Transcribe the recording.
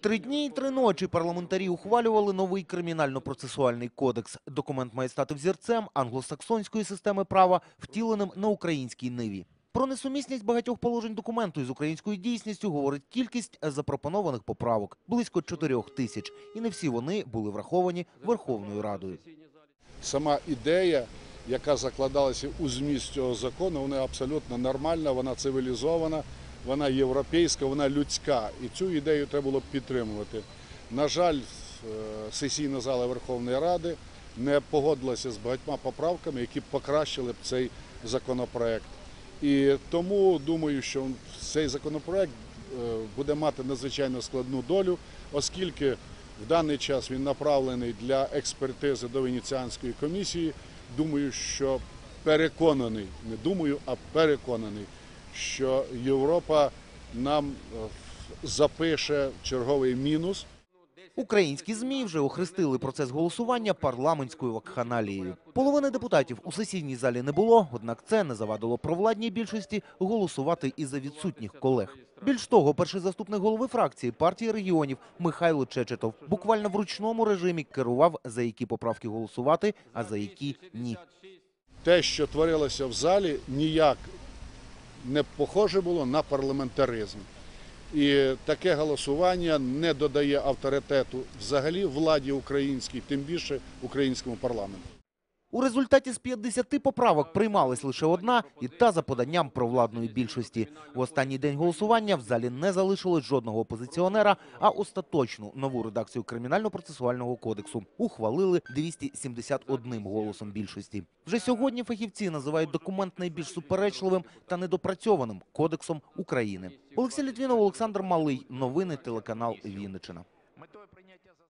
Три дні і три ночі парламентарі ухвалювали новий кримінально-процесуальний кодекс. Документ має стати взірцем англосаксонської системи права, втіленим на українській ниві. Про несумісність багатьох положень документу із українською дійсністю говорить кількість запропонованих поправок – близько чотирьох тисяч. І не всі вони були враховані Верховною Радою. Сама ідея, яка закладалася у зміст цього закону, вона абсолютно нормальна, вона цивілізована, вона європейська, вона людська. І цю ідею треба було б підтримувати. На жаль, е, сесійна зала Верховної Ради не погодилася з багатьма поправками, які покращили б цей законопроект. І тому думаю, що цей законопроект е, буде мати надзвичайно складну долю, оскільки в даний час він направлений для експертизи до Венеціанської комісії. Думаю, що переконаний, не думаю, а переконаний, що Європа нам е, запише черговий мінус. Українські ЗМІ вже охрестили процес голосування парламентською вакханалією. Половини депутатів у сесійній залі не було, однак це не завадило провладній більшості голосувати і за відсутніх колег. Більш того, перший заступник голови фракції партії регіонів Михайло Чечетов буквально в ручному режимі керував, за які поправки голосувати, а за які ні. Те, що творилося в залі, ніяк не похоже було на парламентаризм. І таке голосування не додає авторитету взагалі владі українській, тим більше українському парламенту. У результаті з 50 поправок приймалась лише одна, і та за поданням провладної більшості. В останній день голосування в залі не залишилось жодного опозиціонера, а остаточну нову редакцію Кримінально-процесуального кодексу ухвалили 271 голосом більшості. Вже сьогодні фахівці називають документ найбільш суперечливим та недопрацьованим кодексом України. Олексій Літвінов, Олександр Малий. Новини телеканал Вінниччина.